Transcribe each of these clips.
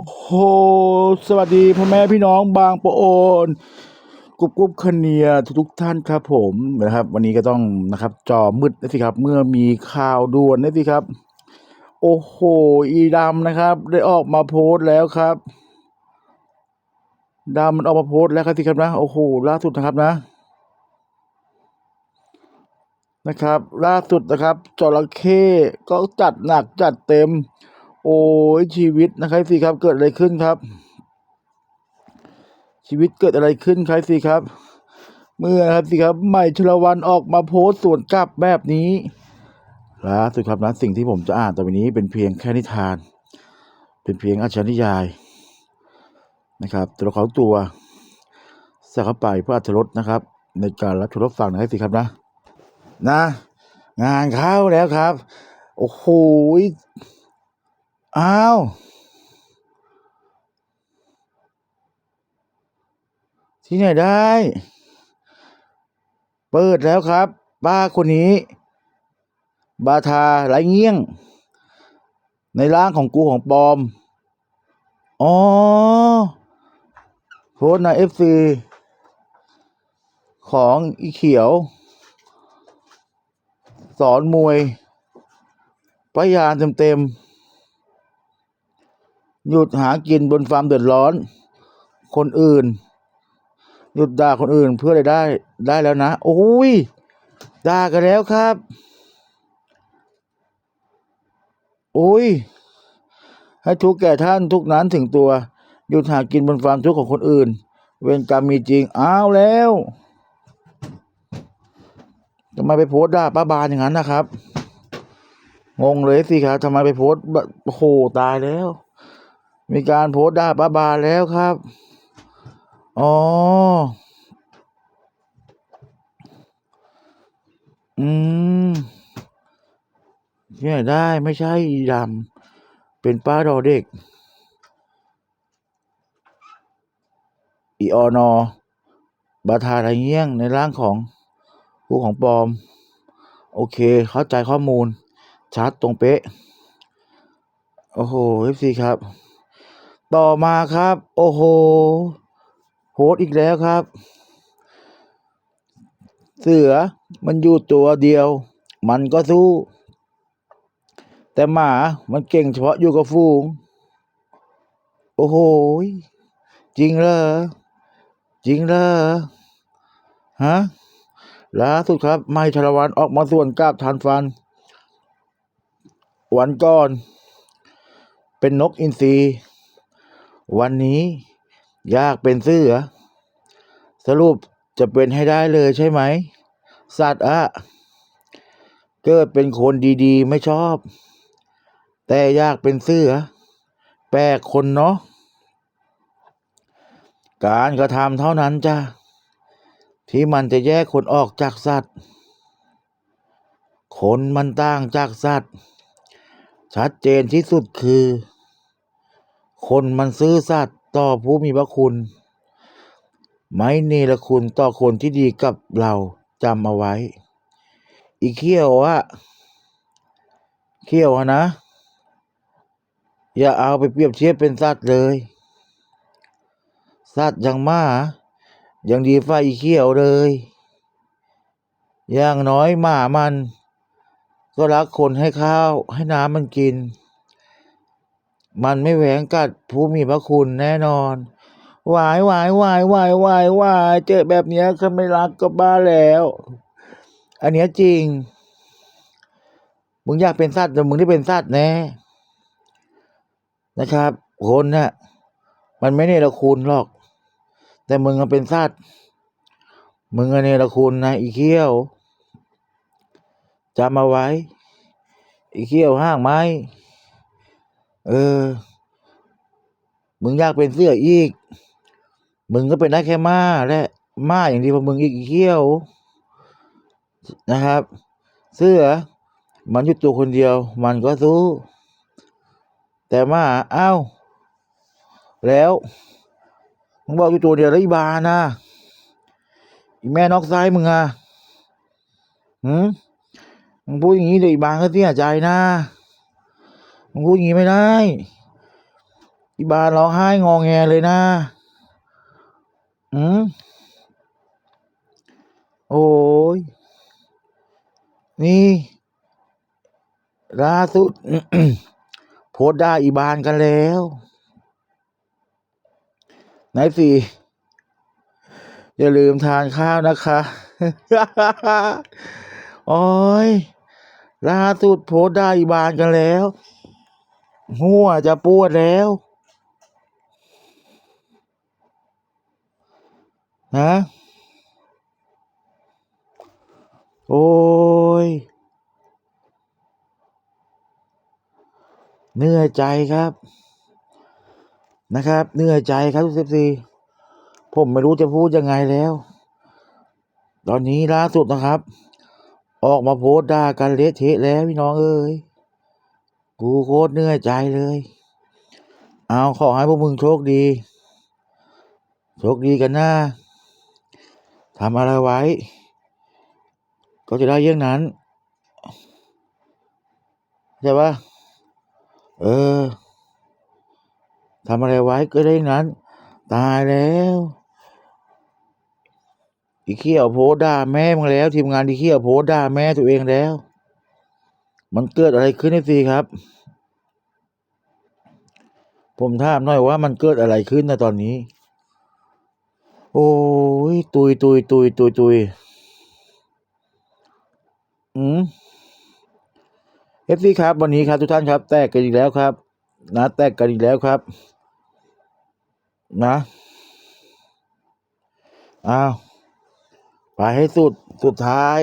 อ้โห สวัสดีพ่อแม่พี่น้องบางปะโอนกรุบกรุบคเนียทุกท่านครับผมนะครับ วันนี้ก็ต้องนะครับ จอมืดนะสิครับ เมื่อมีข่าวด่วนนะสิครับ โอ้โห อีดำนะครับ ได้ออกมาโพสต์แล้วครับดำมันออกมาโพสต์แล้วครับสิครับนะโอ้โหล่าสุดนะครับนะ นะครับ ล่าสุดนะครับจระเข้ก็จัดหนักจัดเต็ม โอ้ยชีวิตนะครับสิครับ เกิดอะไรขึ้นครับ ชีวิตเกิดอะไรขึ้นครับสิครับ เมื่อครับสิครับ ใหม่ชลวันออกมาโพสต์สวนกลับแบบนี้ล่าสุดครับนะสิ่งที่ผมจะอ่านต่อไปนี้เป็นเพียงแค่นิทาน เป็นเพียงอาชนิยายนะครับตัวละครตัวส่เข้าไปเพื่ออรรถรสนะครับ ในการรับชมรับฟังนะครับสิครับนะ นะ งานเข้าแล้วครับ โอ้โหย อ้าว ที่ไหนได้ เปิดแล้วครับ ป้าคนนี้ บาทาไหลเงี้ยง ในร่างของกูของปลอม อ๋อ โพสในเอฟซีของอีเขียว สอนมวยพยานเต็มๆ หยุดหากินบนความเดือดร้อน คนอื่น หยุดด่าคนอื่นเพื่ออะไรได้ได้แล้วนะ โอ้ยด่ากันแล้วครับ โอ้ย ให้ทุกแก่ท่านทุกนั้นถึงตัว หยุดหากินบนความทุกข์ของคนอื่น เวรกรรมมีจริงอ้าวแล้วทำไมไปโพสต์ด่าป้าบานอย่างนั้นนะครับ งงเลยสิครับทำไมไปโพสต์แบบโอ้โหตายแล้ว มีการโพสต์ด่าป้าบาแล้วครับ อ๋อ อืมที่ไหนได้ไม่ใช่ดำ เป็นป้าดอเด็ก อีออนอบาทาอะไรเงี้ยงในร่างของผู้ของปลอม โอเค เข้าใจข้อมูลชัดตรงเป๊ะ โอ้โหเอฟซีครับ ต่อมาครับ โอ้โหโพสอีกแล้วครับ เสือมันอยู่ตัวเดียว มันก็สู้ แต่หมามันเก่งเฉพาะอยู่กับฝูง โอ้โห จริงเหรอ จริงเหรอ ฮะล่าสุดครับไม่ชลวันออกมาส่วนกราบทันฟัน วันก่อน เป็นนกอินทรี วันนี้อยากเป็นเสือ สรุปจะเป็นให้ได้เลยใช่ไหม สัตว์อะเกิดเป็นคนดีๆ ไม่ชอบ แต่อยากเป็นเสือ แปลกคนเนาะการกระทำเท่านั้นจ้ะที่มันจะแยกคนออกจากสัตว์ คนมันต่างจากสัตว์ ชัดเจนที่สุดคือ คนมันซื่อสัตย์ต่อผู้มีพระคุณ ไม่เนรคุณต่อคนที่ดีกับเราจำเอาไว้ อีเขี้ยวอะเขี้ยวอะนะ อย่าเอาไปเปรียบเทียบเป็นสัตว์เลยสัตว์อย่างหมายังดีฝ่าอีเขี้ยวเลย อย่างน้อยหมามัน ก็รักคนให้ข้าวให้น้ำมันกิน มันไม่แหวงกัดผู้มีพระคุณแน่นอนวายวายวายวายวายวายเจอแบบเนี้ยเขาไม่รักก็บ้าแล้ว อันเนี้ยจริง มึงอยากเป็นสัตว์แต่มึงได้เป็นสัตว์แน่นะครับ คนน่ะมันไม่เนรคุณหรอก แต่มึงเป็นสัตว์มึงเนรคุณนะอีเขี้ยวจำเอาไว้ อีเขี้ยวห้างไม้ เออ มึงอยากเป็นเสื้ออีก มึงก็เป็นได้แค่ม้าและม้าอย่างดีพอมึงอีกเขี้ยว นะครับ เสื้อมันอยู่ตัวคนเดียว มันก็สู้ แต่ม้าอ้าวแล้วมึงบอกอยู่ตัวเดียวแล้วอีบานะอีแม่นอกซ้ายมึงอะหืมมึงพูดอย่างนี้เดี๋ยวอีบานก็เสียใจนะ มึงพูดอย่างนี้ไม่ได้อีบานร้องไห้งองแงเลยนะอืมโอ้ย นี่ล่าสุดโพสต์ได้อีบานกันแล้วไหนสิอย่าลืมทานข้าวนะคะ โอ้ยล่าสุดโพสต์ได้อีบานกันแล้ว หัวจะปวดแล้วนะโอ้ยเนื่อใจครับ นะครับเนื่อใจครับทุกเซฟซีผมไม่รู้จะพูดยังไงแล้ว ตอนนี้ล่าสุดนะครับ ออกมาโพสต์ด่ากันเละเทะแล้วพี่น้องเอ้ย กูโคตรเหนื่อยใจเลย เอาขอให้พวกมึงโชคดี โชคดีกันนะทำอะไรไว้ ก็จะได้เยี่ยงนั้นใช่ปะเออทำอะไรไว้ก็ได้อย่างนั้น ตายแล้วอีเขี้ยวโพด่าแม่มึงแล้ว ทีมงานอีเขี้ยวโพด่าแม่ตัวเองแล้ว มันเกิดอะไรขึ้นนี่ครับ ผมถามหน่อยว่ามันเกิดอะไรขึ้นนะตอนนี้ โอ้ยตุยตุยตุยตุยตุยอืมเอฟซีครับ วันนี้ครับทุกท่านครับ แตกกันอีกแล้วครับ นะ แตกกันอีกแล้วครับ นะอ้าวไปให้สุดสุดท้าย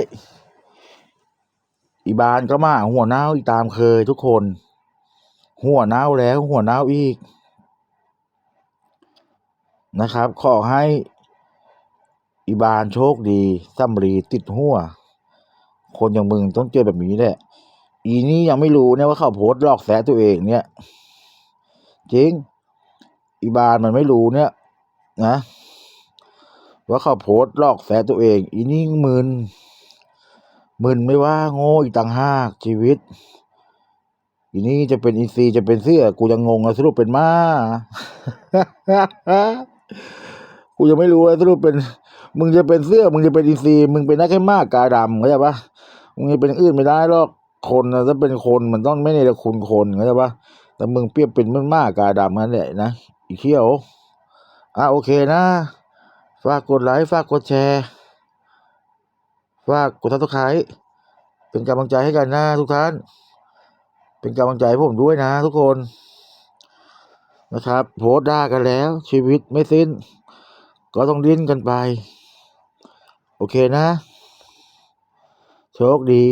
อีบานก็มาหัวเน่าอีตามเคยทุกคน หัวเน่าแล้วหัวเน่าอีกนะครับ ขอให้อีบานโชคดีซ้ำรีติดหัว คนอย่างมึงต้องเจอแบบนี้แหละ อีนี่ยังไม่รู้เนี่ยว่าเขาโพสต์หลอกแสตัวเองเนี่ย จริง อีบานมันไม่รู้เนี่ย นะ ว่าเขาโพสต์หลอกแสตัวเอง อีนี่มึน มึนไม่ว่าโง่อีกต่างหากชีวิต อีนี่จะเป็นอีซีจะเป็นเสื้อ กูยังงงเลยสรุปเป็นม้า กูยังไม่รู้เลยสรุปเป็น มึงจะเป็นเสื้อ มึงจะเป็นอีซีมึงเป็นได้แค่มากาดำเข้าใจปะมึงจะเป็นอื่นไม่ได้หรอกคนนะถ้าเป็นคนมันต้องไม่ในละคุณคนเข้าใจปะแต่มึงเปรียบเป็นมันมากาดำนั่นแหละนะอีเขี้ยวอะโอเคนะ ฝากกดไลค์ฝากกดแชร์ ฝากกดทักทายเป็นกำลังใจให้กันนะทุกท่าน เป็นกำลังใจให้ผมด้วยนะ ทุกคนนะครับ โพสต์ด่ากันแล้ว ชีวิตไม่สิ้น ก็ต้องดิ้นกันไป โอเคนะ โชคดี